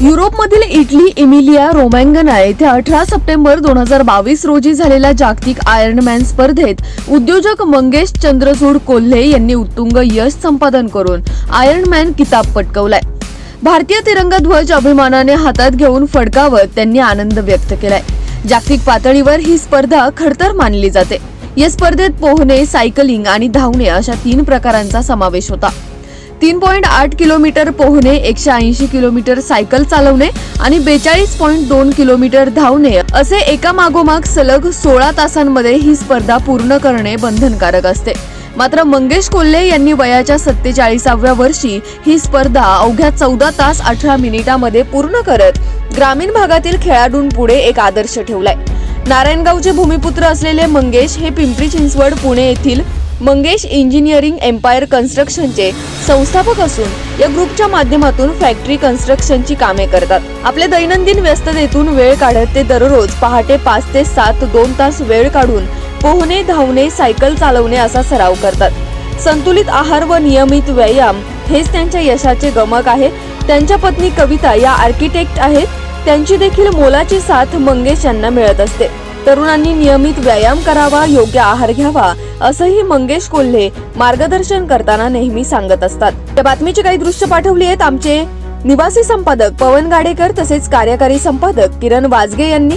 युरोपमधील इटली इमिलिया रोमँगना येथे अठरा सप्टेंबर दोन हजार बावीस रोजी झालेल्या जागतिक आयर्नमॅन स्पर्धेत उद्योजक मंगेश चंद्रचूड कोल्हे यांनी उत्तुंग यश संपादन करून आयर्नमॅन किताब पटकवलाय. भारतीय तिरंगा ध्वज अभिमानाने हातात घेऊन फडकावत त्यांनी आनंद व्यक्त केलाय. जागतिक पातळीवर ही स्पर्धा खडतर मानली जाते. या स्पर्धेत पोहणे सायकलिंग आणि धावणे अशा तीन प्रकारांचा समावेश होता. तीन पॉईंट आठ किलोमीटर पोहणे एकशे ऐंशी किलोमीटर सायकल चालवणे आणि बेचाळीस पॉईंट दोन किलोमीटर धावणे असे एका मागोमाग सलग सोळा तासांमध्ये ही स्पर्धा पूर्ण करणे बंधनकारक असते. मात्र मंगेश कोल्हे यांनी वयाच्या सत्तेचाळीसाव्या वर्षी ही स्पर्धा अवघ्या चौदा तास अठरा मिनिटामध्ये पूर्ण करत ग्रामीण भागातील खेळाडूंपुढे एक आदर्श ठेवलाय. नारायणगावचे भूमिपुत्र असलेले मंगेश हे पिंपरी चिंचवड पुणे येथील मंगेश इंजिनिअरिंग एम्पायर कन्स्ट्रक्शनचे संस्थापक असून या ग्रुपच्या माध्यमातून फॅक्टरी कन्स्ट्रक्शनची कामे करतात. आपल्या दैनंदिन व्यस्ततेतून वेळ काढत ते दररोज पहाटे पाच ते सात दोन तास वेळ काढून पोहणे धावणे सायकल चालवणे असा सराव करतात. संतुलित आहार व नियमित व्यायाम हेच त्यांच्या यशाचे गमक आहे. त्यांच्या पत्नी कविता या आर्किटेक्ट आहेत. त्यांची देखील मोलाची साथ मंगेश यांना मिळत असते. तरुणांनी नियमित व्यायाम करावा योग्य आहार घ्यावा असंही मंगेश कोल्हे मार्गदर्शन करताना नेहमी सांगत असतात. या बातमीची काही दृश्य पाठवली आहेत आमचे निवासी संपादक पवन गाडेकर तसेच कार्यकारी संपादक किरण वाजगे यांनी.